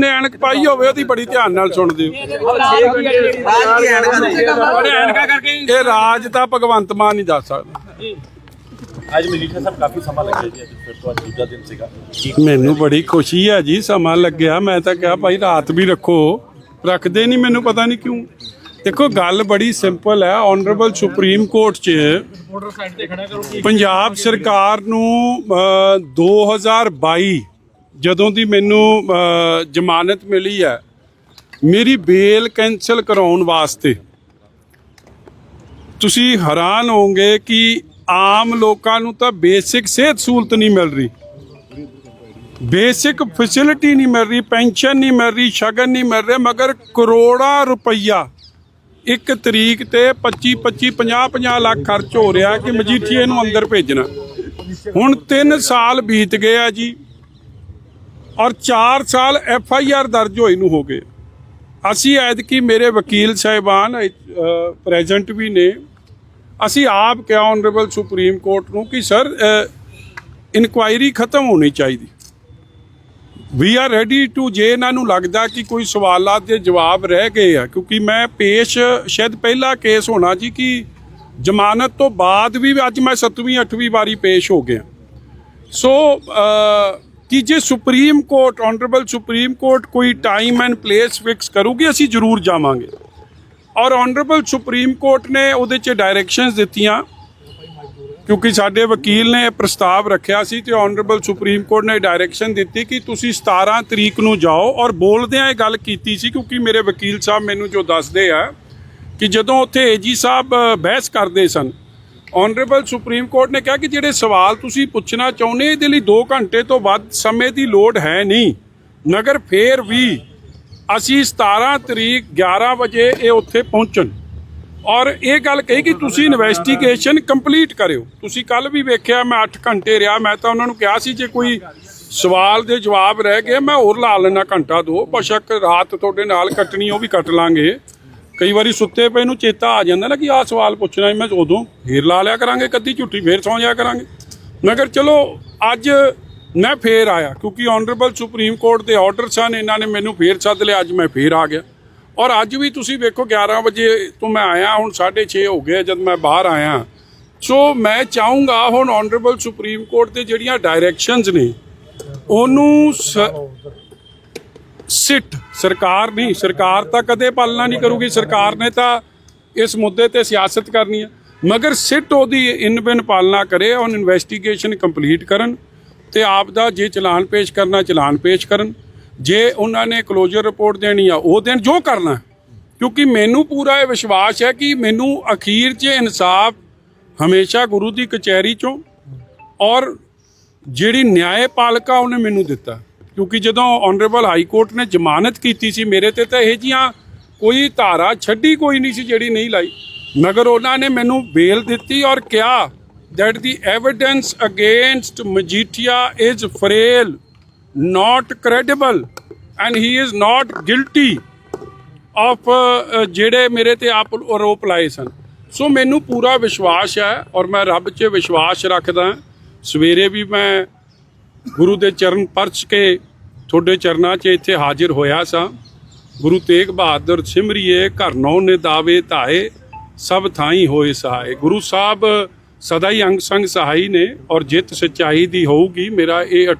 ਨੇ ਐਨਕ ਪਾਈ ਹੋਵੇ ਉਹਦੀ ਬੜੀ ਧਿਆਨ ਨਾਲ ਸੁਣਦੇ ਹੋ। ਇਹ ਰਾਜ ਤਾਂ ਭਗਵੰਤ ਮਾਨ ਨਹੀਂ ਦੱਸ ਸਕਦਾ। ਅੱਜ ਮਜੀਠਾ ਸਾਹਿਬ ਕਾਫੀ ਸਮਾਂ ਲੱਗਿਆ ਜੀ ਅੱਜ ਫਿਰ ਤੋਂ ਅੱਜ ਦੂਜਾ ਦਿਨ ਸੀਗਾ। ਮੈਨੂੰ ਬੜੀ ਖੁਸ਼ੀ ਹੈ ਜੀ ਸਮਾਂ ਲੱਗਿਆ। ਮੈਂ ਤਾਂ ਕਿਹਾ ਭਾਈ ਰਾਤ ਵੀ ਰੱਖੋ। ਰੱਖਦੇ ਨਹੀਂ ਮੈਨੂੰ ਪਤਾ ਨਹੀਂ ਕਿਉਂ? ਦੇਖੋ ਗੱਲ ਬੜੀ ਸਿੰਪਲ ਹੈ। ਆਨਰੇਬਲ ਸੁਪਰੀਮ ਕੋਰਟ 'ਚ ਪੰਜਾਬ ਸਰਕਾਰ ਨੂੰ ਅ, 2022 ਜਦੋਂ ਦੀ ਮੈਨੂੰ ਜ਼ਮਾਨਤ ਮਿਲੀ ਹੈ, ਮੇਰੀ ਬੇਲ ਕੈਨਸਲ ਕਰਾਉਣ ਵਾਸਤੇ ਤੁਸੀਂ ਹੈਰਾਨ ਹੋਵੋਗੇ ਕਿ ਆਮ ਲੋਕਾਂ ਨੂੰ ਤਾਂ ਬੇਸਿਕ ਸਿਹਤ ਸਹੂਲਤ ਨਹੀਂ ਮਿਲ ਰਹੀ। ਬੇਸਿਕ ਫੈਸਿਲਿਟੀ ਨਹੀਂ ਮਿਲ ਰਹੀ, ਪੈਨਸ਼ਨ ਨਹੀਂ ਮਿਲ ਰਹੀ, ਸ਼ਗਨ ਨਹੀਂ ਮਿਲ ਰਿਹਾ, ਮਗਰ ਕਰੋੜਾਂ ਰੁਪਈਆ ਇੱਕ ਤਰੀਕ ਤੇ 25 25 50 50 ਲੱਖ ਖਰਚ ਹੋ ਰਿਹਾ ਕਿ ਮਜੀਠੀਏ ਨੂੰ ਅੰਦਰ ਭੇਜਣਾ। ਹੁਣ 3 ਸਾਲ ਬੀਤ ਗਏ ਆ ਜੀ। ਔਰ 4 ਸਾਲ ਐਫ ਆਈ ਆਰ ਦਰਜ ਹੋਈ ਨੂੰ ਹੋ ਗਏ। ਅਸੀਂ ਐਤਕੀ ਮੇਰੇ ਵਕੀਲ ਸਾਹਿਬਾਨ ਪ੍ਰੈਜ਼ੈਂਟ ਵੀ ਨੇ। ਅਸੀਂ ਆਪ ਕਿਹਾ ਆਨਰੇਬਲ ਸੁਪਰੀਮ ਕੋਰਟ ਨੂੰ ਕਿ ਸਰ ਇਨਕੁਆਇਰੀ ਖਤਮ ਹੋਣੀ ਚਾਹੀਦੀ। ਵੀ ਆਰ ਰੈਡੀ ਟੂ ਜੇ ਇਹਨਾਂ ਨੂੰ ਲੱਗਦਾ ਕਿ ਕੋਈ ਸਵਾਲਾਂ ਦੇ ਜਵਾਬ ਰਹਿ ਗਏ ਆ, ਕਿਉਂਕਿ ਮੈਂ ਪੇਸ਼, ਸ਼ਾਇਦ ਪਹਿਲਾ ਕੇਸ ਹੋਣਾ ਜੀ ਕਿ ਜ਼ਮਾਨਤ ਤੋਂ ਬਾਅਦ ਵੀ ਅੱਜ ਮੈਂ 7ਵੀਂ 8ਵੀਂ ਵਾਰੀ ਪੇਸ਼ ਹੋ ਗਿਆ। ਸੋ ਕਿ ਜੇ Supreme Court honourable Supreme Court ਕੋਈ ਟਾਈਮ ਐਂਡ ਪਲੇਸ ਫਿਕਸ ਕਰੂਗੀ, ਅਸੀਂ ਜ਼ਰੂਰ ਜਾਵਾਂਗੇ। ਔਰ ਆਨਰੇਬਲ ਸੁਪਰੀਮ ਕੋਰਟ ਨੇ ਉਹਦੇ 'ਚ ਡਾਇਰੈਕਸ਼ਨਸ ਦਿੱਤੀਆਂ, ਕਿਉਂਕਿ ਸਾਡੇ ਵਕੀਲ ਨੇ ਇਹ ਪ੍ਰਸਤਾਵ ਰੱਖਿਆ ਸੀ ਤੇ ਆਨਰੇਬਲ ਸੁਪਰੀਮ ਕੋਰਟ ਨੇ ਡਾਇਰੈਕਸ਼ਨ ਦਿੱਤੀ ਕਿ ਤੁਸੀਂ 17 ਤਰੀਕ ਨੂੰ ਜਾਓ। ਔਰ ਬੋਲਦਿਆਂ ਇਹ ਗੱਲ ਕੀਤੀ ਸੀ, ਕਿਉਂਕਿ ਮੇਰੇ ਵਕੀਲ ਸਾਹਿਬ ਮੈਨੂੰ ਜੋ ਦੱਸਦੇ ਆ ਕਿ ਜਦੋਂ ਉੱਥੇ ਏਜੀ ਸਾਹਿਬ ਬਹਿਸ ਕਰਦੇ ਸਨ ਆਨਰੇਬਲ ਸੁਪਰੀਮ ਕੋਰਟ ਨੇ ਕਿਹਾ ਕਿ ਜਿਹੜੇ ਸਵਾਲ ਤੁਸੀਂ ਪੁੱਛਣਾ ਚਾਹੁੰਦੇ ਇਹਦੇ ਲਈ 2 ਘੰਟੇ ਤੋਂ ਵੱਧ ਸਮੇਂ ਦੀ ਲੋੜ ਹੈ ਨਹੀਂ। ਨਗਰ ਫੇਰ ਵੀ ਅਸੀਂ 17 ਤਰੀਕ 11 ਵਜੇ ਇਹ ਉੱਥੇ ਪਹੁੰਚਣ। ਔਰ ਇਹ ਗੱਲ ਕਹੀ ਕਿ ਤੁਸੀਂ ਇਨਵੈਸਟੀਗੇਸ਼ਨ ਕੰਪਲੀਟ ਕਰਿਓ। ਤੁਸੀਂ ਕੱਲ ਵੀ ਵੇਖਿਆ, ਮੈਂ 8 ਘੰਟੇ ਰਿਹਾ, ਮੈਂ ਤਾਂ ਉਹਨਾਂ ਨੂੰ ਕਿਹਾ ਸੀ, ਜੇ ਕੋਈ ਸਵਾਲ ਦੇ ਜਵਾਬ ਰਹਿ ਗਏ, ਮੈਂ ਹੋਰ ਲਾ ਲੈਣਾ ਘੰਟਾ ਦੋ, ਬਸ਼ੱਕ ਰਾਤ ਤੁਹਾਡੇ ਨਾਲ ਕੱਟਣੀ, ਉਹ ਵੀ ਕੱਟ ਲਾਂਗੇ। ਕਈ ਵਾਰੀ ਸੁੱਤੇ ਪਏ ਨੂੰ ਚੇਤਾ ਆ ਜਾਂਦਾ ਨਾ ਕਿ ਆਹ ਸਵਾਲ ਪੁੱਛਣਾ ਮੈਂ ਉਦੋਂ ਫੇਰ ਲਾ ਲਿਆ ਕਰਾਂਗੇ ਕੱਦੀ ਝੁੱਟੀ ਫੇਰ ਸੌਂ ਜਾਇਆ ਕਰਾਂਗੇ। ਮਗਰ ਚਲੋ, ਅੱਜ ਮੈਂ ਫੇਰ ਆਇਆ ਕਿਉਂਕਿ ਆਨਰੇਬਲ ਸੁਪਰੀਮ ਕੋਰਟ ਦੇ ਆਰਡਰ ਸਨ ਇਹਨਾਂ ਨੇ ਮੈਨੂੰ ਫੇਰ ਸੱਦ ਲਿਆ, ਅੱਜ ਮੈਂ ਫੇਰ ਆ ਗਿਆ। ਔਰ ਅੱਜ ਵੀ ਤੁਸੀਂ ਵੇਖੋ 11 ਵਜੇ ਤੋਂ ਮੈਂ ਆਇਆ, ਹੁਣ 6:30 ਹੋ ਗਏ ਜਦ ਮੈਂ ਬਾਹਰ ਆਇਆ। ਸੋ ਮੈਂ ਚਾਹੂੰਗਾ ਹੁਣ ਆਨਰੇਬਲ ਸੁਪਰੀਮ ਕੋਰਟ ਦੇ ਜਿਹੜੀਆਂ ਡਾਇਰੈਕਸ਼ਨਸ ਨੇ, ਉਹਨੂੰ ਸ- ਸਿੱਟ। ਸਰਕਾਰ ਨਹੀਂ, ਸਰਕਾਰ ਤਾਂ ਕਦੇ ਪਾਲਣਾ ਨਹੀਂ ਕਰੂਗੀ। ਸਰਕਾਰ ਨੇ ਤਾਂ ਇਸ ਮੁੱਦੇ ਤੇ ਸਿਆਸਤ ਕਰਨੀ ਹੈ। ਮਗਰ ਸਿੱਟ ਉਹਦੀ ਇਨ ਬਿਨ ਪਾਲਣਾ ਕਰੇ ਔਨ ਇਨਵੈਸਟੀਗੇਸ਼ਨ ਕੰਪਲੀਟ ਕਰਨ ਤੇ ਆਪ ਦਾ ਜੇ ਚਲਾਨ ਪੇਸ਼ ਕਰਨਾ, ਚਲਾਨ ਪੇਸ਼ ਕਰਨ। ਜੇ ਉਹਨਾਂ ਨੇ ਕਲੋਜ਼ਰ ਰਿਪੋਰਟ ਦੇਣੀ ਆ, ਉਹ ਦੇਣ ਜੋ ਕਰਨਾ ਕਿਉਂਕਿ ਮੈਨੂੰ ਪੂਰਾ ਇਹ ਵਿਸ਼ਵਾਸ ਹੈ ਕਿ ਮੈਨੂੰ ਅਖੀਰ 'ਚ ਇਨਸਾਫ ਹਮੇਸ਼ਾ ਗੁਰੂ ਦੀ ਕਚਹਿਰੀ 'ਚੋਂ ਔਰ ਜਿਹੜੀ ਨਿਆਂਪਾਲਿਕਾ ਉਹਨੇ ਮੈਨੂੰ ਦਿੱਤਾ। ਕਿਉਂਕਿ ਜਦੋਂ ਆਨਰੇਬਲ ਹਾਈ ਕੋਰਟ ਨੇ ਜ਼ਮਾਨਤ ਕੀਤੀ ਸੀ ਮੇਰੇ ਤੇ ਤਾਂ ਇਹ ਜੀਆਂ ਕੋਈ ਧਾਰਾ ਛੱਡੀ ਕੋਈ ਨਹੀਂ ਸੀ ਜਿਹੜੀ ਨਹੀਂ ਲਾਈ। ਮਗਰ ਉਹਨਾਂ ਨੇ ਮੈਨੂੰ ਬੇਲ ਦਿੱਤੀ ਔਰ ਕਿਹਾ that the evidence against Majithia is frail, not credible, and he is not guilty of ਜਿਹੜੇ ਮੇਰੇ ਤੇ ਆਪ ਆਰੋਪ ਲਾਏ ਸਨ। ਸੋ ਮੈਨੂੰ ਪੂਰਾ ਵਿਸ਼ਵਾਸ ਹੈ ਔਰ ਮੈਂ ਰੱਬ 'ਚ ਵਿਸ਼ਵਾਸ ਰੱਖਦਾ ਸਵੇਰੇ ਵੀ ਮੈਂ ਗੁਰੂ ਦੇ ਚਰਨ ਪਰਚ ਕੇ ਤੁਹਾਡੇ ਚਰਨਾਂ 'ਚ ਇੱਥੇ ਹਾਜ਼ਰ ਹੋਇਆ ਸਾਂ। ਗੁਰੂ ਤੇਗ ਬਹਾਦਰ ਸਿਮਰਿਏ, ਘਰ ਨੌ ਨੇ ਦਾਵੇ ਧਾਏ, ਸਭ ਥਾਈ ਹੋਏ ਸਹਾਏ। ਗੁਰੂ ਸਾਹਿਬ ਸਦਾ ਹੀ ਅੰਗ ਸੰਗ ਸਹਾਈ ਨੇ ਔਰ ਜਿੱਤ ਸਚਾਈ ਦੀ ਹੋਊਗੀ। ਮੇਰਾ ਇਹ ਅਟੁੱਟ